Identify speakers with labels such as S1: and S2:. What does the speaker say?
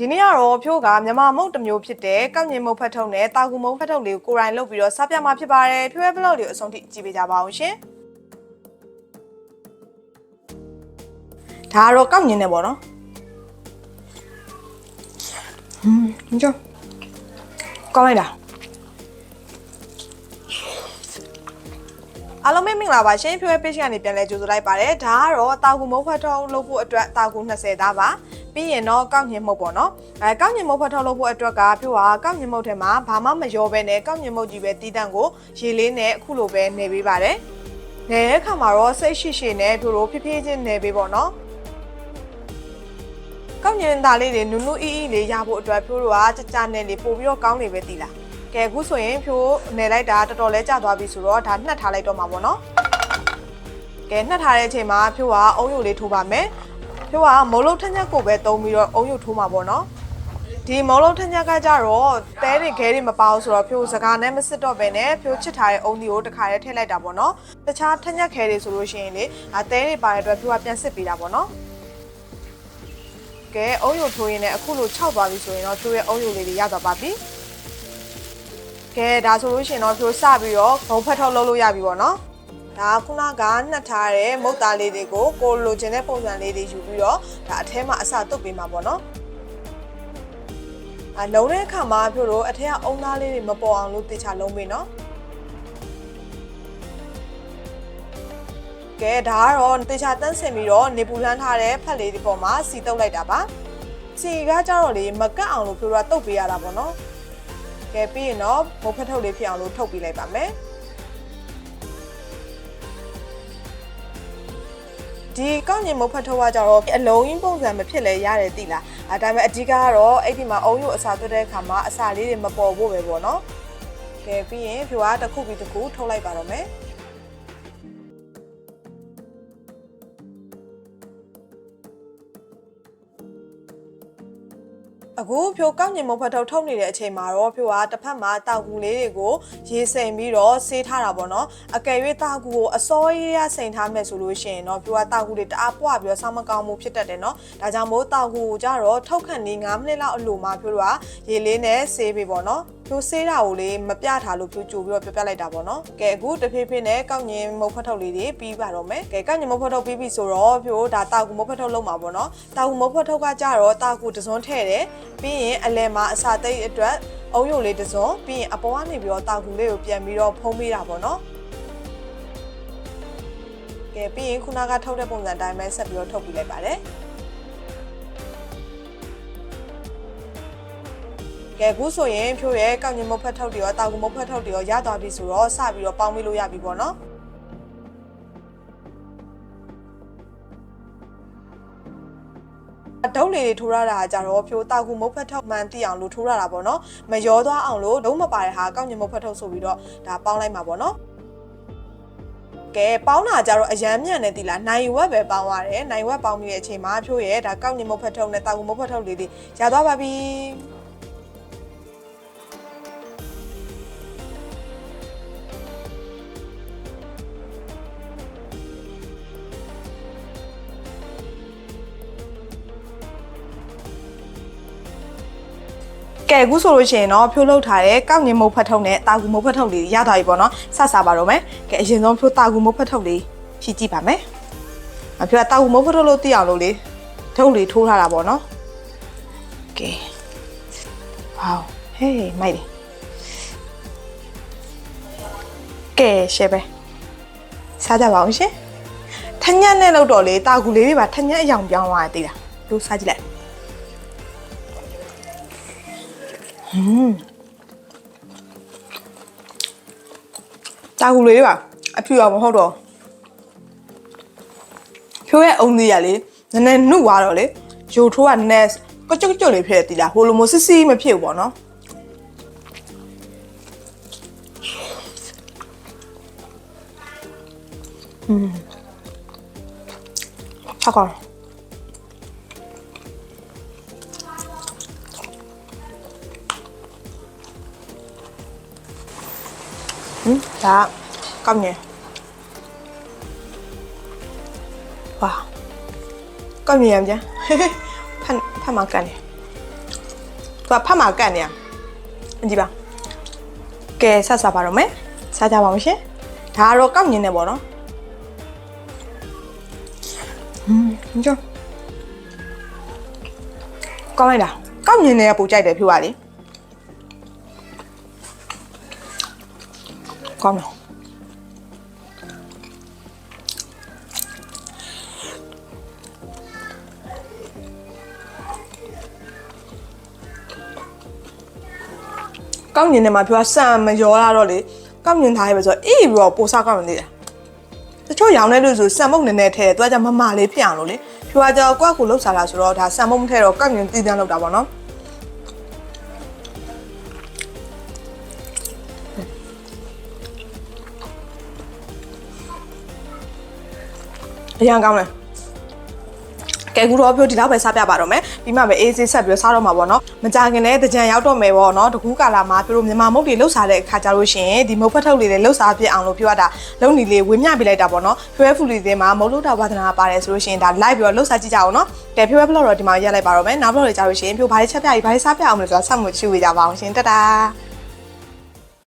S1: ဒီနေ့ကတော့ဖြိုးကမြန်မာမုတ်တစ်မျိုးဖြစ်တဲ့ကောက်ညင်မုတ်ဖတ်ထုံနဲ့တာကူမုတ်ဖတ်ထုံလေးကိုကိုယ်တိုင်လုပ်ပြီးတော့စားပြမှာဖြစ်ပါတယ်ဖြိုးရဲ့ဘလော့လေးကိုအဆုံးထိကြည့်ပေးကြပါအောင်ရှင်ဒါကတော့ကောက်ညင်နဲ့ပေါ့နော်ဟွန်းကြောကောင်းလိုက်တာ အားလုံးပဲမင်္ဂလာပါရှင်ဖြိုးရဲ့ page ကနေပြန်လဲကြိုဆိုလိုက်ပါတယ်ဒါကတော့တာကူမုတ်ဖတ်ထုံလုပ်ဖို့အတွက်တာကူ20သားပါပြီးရင်တော့ကောက်ညင်မုတ်ပေါ့နော်အဲကောက်ညင်မုတ်ဖတ်ထုံလုပ်ဖို့အတွက်ကဖြိုးကကောက်ညင်မုတ်ထဲမှာဘာမှမရောဘဲနဲ့ကောက်ညင်မုတ်ကြီးပဲတီးတန့်ကိုရေလေးနဲ့အခုလိုပဲနေပေးပါတယ်နေတဲ့ခါမှာတော့စိတ်ရှိရှိနဲ့ဖြိုးတို့ဖြည်းဖြည်းချင်းနေပေးပေါ့နော်ကောက်ညင်သားလေးတွေနုနုအီအီလေးရဖို့အတွက်ဖြိုးတို့ကကြကြနဲ့လေးပို့ပြီးတော့ကောင်းနေပဲတီးလား ကဲအခုဆိုရင်ဖြိုးနေလိုက်တာတော်တော်လေးကြာသွားပြီဆိုတော့ဒါနှက်ထားလိုက်တော့မှာပေါ့နော်ကဲနှက်ထားတဲ့အချိန်မှာဖြိုးကအုံးယိုလေးထိုးပါမယ်ဖြိုးကမိုးလုံးထက်ညက်ကိုပဲတုံးပြီးတော့အုံးယိုထိုးမှာပေါ့နော်ဒီမောလုံးထက်ညက်ကကြတော့တဲတွေခဲတွေမပါဘူးဆိုတော့ဖြိုးစကားနဲ့မစစ်တော့ပဲနဲ့ဖြိုးချစ်ထားတဲ့အုံးဒီကိုတစ်ခါတည်းထည့်လိုက်တာပေါ့နော်တခြားထက်ညက်ခဲတွေဆိုလို့ရှိရင်လေအဲတဲတွေပါတဲ့အတွက်ဖြိုးကပြန်စစ်ပေးတာပေါ့နော်ကဲအုံးယိုထိုးရင်လည်းအခုလိုခြောက်သွားပြီဆိုရင်တော့ဖြိုးရဲ့အုံးယိုလေးတွေရသွားပါပြီ ကဲဒါဆိုလို့ရှိရင်တော့ဖြိုးစပြီးတော့ဘုံဖက်ထုတ်လုပ်လို့ရပြီပေါ့နော်ဒါခုနကနှက်ထားတဲ့မုတ်သားလေးတွေကိုကိုလိုချင်တဲ့ပုံစံလေးတွေယူပြီးတော့ဒါအထဲမှာအစတုပ်ပေးမှာပေါ့နော်အလုံးတဲ့အခါမှာဖြို့တော့အထက်ကအုံသားလေးတွေမပေါ်အောင်လို့တေချာလုံးပေးနော်ကဲဒါကတော့တေချာတန်းစင်ပြီးတော့နေပူလန်းထားတဲ့ဖက်လေးဒီပေါ်မှာစီတုပ်လိုက်တာပါစီကကြတော့လေမကတ်အောင်လို့ဖြို့တော့တုပ်ပေးရတာပေါ့နော် ကဲပြီးရင်တော့ဘုတ်ဖက်ထုတ်လေးဖြစ်အောင်လို့ထုတ်ပေးလိုက်ပါမယ်ဒီကောက်ညင်မုတ်ဖတ်ထုတ်ကကြတော့အလုံးကြီးပုံစံမဖြစ်လဲရတယ်တိလားအဲဒါပေမဲ့အဓိကကတော့အဲ့ဒီမှာအုံးရုပ်အစာသွတ်တဲ့အခါမှာအစာလေးတွေမပေါ်ဖို့ပဲပေါ့နော်ကဲပြီးရင်ဖြိုကတစ်ခုပြီးတစ်ခုထုတ်လိုက်ပါတော့မယ် အခုဖြိုကောက်ညင်မုတ်ဖတ်ထုတ်ထုတ်နေတဲ့အချိန်မှာတော့ဖြိုကတစ်ဖက်မှာတောက်ကူလေးတွေကိုရေစိမ်ပြီးတော့ဆေးထားတာပေါ့နော်အကယ်၍တောက်ကူကိုအစောကြီးရစိမ်ထားမယ်ဆိုလို့ရှိရင်တော့ဖြိုကတောက်ကူတွေတအားပွားပြီးတော့ဆောင်းမကောင်းမှုဖြစ်တတ်တယ်နော်ဒါကြောင့်မို့တောက်ကူကိုကြတော့ထုတ်ခန့်နေ9မိနစ်လောက်အလိုမှာဖြိုကရေလေးနဲ့ဆေးပေးပေါ့နော် ဖြိုဆေးတာကိုလေမပြထားလို့ဖြိုကြိုပြီးတော့ပြပြလိုက်တာပေါ့နော်ကဲအခုတဖြည်းဖြည်းနဲ့ကောက်ညင်မုတ်ဖတ်ထုတ်လေးတွေပြီးပါတော့မယ်ကဲကောက်ညင်မုတ်ဖတ်ထုတ်ပြီးပြီဆိုတော့ဖြိုဒါတောက်ကူမုတ်ဖတ်ထုတ်လုံးမှာပေါ့နော်တောက်ကူမုတ်ဖတ်ထုတ်ကကြတော့တောက်ကူတစွန်းထည့်တယ်ပြီးရင်အလဲမှာအစာသိပ်အတွက်အုံးယိုလေးတစွန်းပြီးရင်အပေါ်ကနေပြီးတော့တောက်ကူလေးကိုပြန်ပြီးတော့ဖုံးပေးတာပေါ့နော်ကဲပြီးရင်ခုနကထုတ်တဲ့ပုံစံတိုင်းပဲဆက်ပြီးတော့ထုတ်ပြလိုက်ပါတယ် ကဲအခုဆိုရင်ဖြိုးရဲ့ကောက်ညင်မုတ်ဖက်ထုတ်တွေရောတာကူမုတ်ဖက်ထုတ်တွေရောရသွားပြီဆိုတော့စပြီးတော့ပေါင်းမိလို့ရပြီပေါ့နော်အတုံးလေးတွေထိုးရတာကြတော့ဖြိုးတာကူမုတ်ဖက်ထုတ်မှန်တိအောင်လို့ထိုးရတာပေါ့နော်မရောသွားအောင်လို့လုံးမပါတဲ့ဟာကောက်ညင်မုတ်ဖက်ထုတ်ဆိုပြီးတော့ဒါပေါင်းလိုက်မှာပေါ့နော်ကဲပေါင်းတာကြတော့အရန်မြန်နေသီလားနိုင်ဝက်ပဲပေါင်းရတယ်နိုင်ဝက်ပေါင်းပြီးတဲ့အချိန်မှာဖြိုးရဲ့ဒါကောက်ညင်မုတ်ဖက်ထုတ်နဲ့တာကူမုတ်ဖက်ထုတ်လေးတွေရသွားပါပြီ ကဲအခုဆိုလို့ရှိရင်တော့ဖြိုးလောက်ထားတဲ့ကောက်ညင်မုတ်ဖက်ထုတ်နဲ့တာကူမုတ်ဖက်ထုတ်လေးရသွားပြီပေါ့နော်စစားပါတော့မယ်ကဲအရင်ဆုံးဖြိုးတာကူမုတ်ဖက်ထုတ်လေးဖြည့်ကြည့်ပါမယ်အဖြိုးကတာကူမုတ်ဖက်ထုတ်လို့သိအောင်လို့လေထုပ်လေးထိုးထားတာပေါ့နော်ကဲဝေါဟေးမိုက်တယ်ကဲရှယ်ပဲစားကြပါအောင်ရှင်ထညက်နဲ့လောက်တော့လေတာကူလေးတွေပါထညက်အယောင်ပြောင်းသွားတယ်သိလားလို့စားကြည့်လိုက် တာကူလေးပါအဖြူအောင်မဟုတ်တော့ဖြိုးရဲ့အုံသေးရလေနည်းနည်းနှုတ်သွားတော့လေဂျိုထိုးကနည်းနည်းကကြွကြွလေးဖြစ်တယ်တီလားဟိုလိုမျိုးစစ်စစ်မဖြစ်ဘူးပေါ့နော်อืมချက်ကောင်းဟ ဒါကောင်းနေဝါကောင်းနေရမ်းပြန်ဖန်ဖန်မကန်နေသူကဖတ်မှာကတ်နေရကြည့်ပါကဲဆက်စားပါတော့မယ်စားကြပါဦးရှင်ဒါကတော့ကောက်ညင်းနေပေါ့နော်ဟွန်းကြောကောင်းလိုက်တာကောက်ညင်းနေရပူကြိုက်တယ်ဖြူပါလေ ကောင်းတော့ကောက်ညင်ထဲမှာပြောဆန်မရောလာတော့လေကောက်ညင်ထားရပဲဆိုတော့အေးပြီးတော့ပိုစားကောက်နေသေးတယ်တချို့ရောင်တဲ့လူဆိုဆန်မုတ်နည်းနည်းထည့်တယ်သူကကြမမလေးဖြစ်အောင်လို့လေဖြူကကြောကိုယ့်ကိုလှုပ်စားလာဆိုတော့ဒါဆန်မုတ်မထည့်တော့ကောက်ညင်တည်တန်းလောက်တာပေါ့နော် အရင်ကောင်းတယ်ကဲကူတော့ပြောဒီလောက်ပဲစားပြပါတော့မယ်ပြီးမှပဲအေးဆေးဆက်ပြီးစားတော့မှာပေါ့နော်မကြခင်လည်းတကြံရောက်တော့မယ်ပေါ့နော်တကူးကာလာမှာပြလို့မြန်မာမုတ်တွေလှုပ်စားတဲ့အခါကြလို့ရှိရင်ဒီမုတ်ဖက်ထုတ်လေးတွေလှုပ်စားပြအောင်လို့ပြောရတာလုံနီလေးဝေမျှပေးလိုက်တာပေါ့နော်ဖြွဲဖူလီတွေမှာမုတ်လို့တာဝါသနာပါတယ်ဆိုလို့ရှိရင်ဒါ live ပြီးတော့လှုပ်စားကြည့်ကြအောင်နော်ကဲဖြွဲဘလော့တော့ဒီမှာရက်လိုက်ပါတော့မယ်နောက်ဘလော့တွေကြလို့ရှိရင်ဖြိုဘာလေးချက်ပြပြီးဘာလေးစားပြအောင်လဲဆိုတာဆက်မှုချူဝေကြပါအောင်ရှင်တတား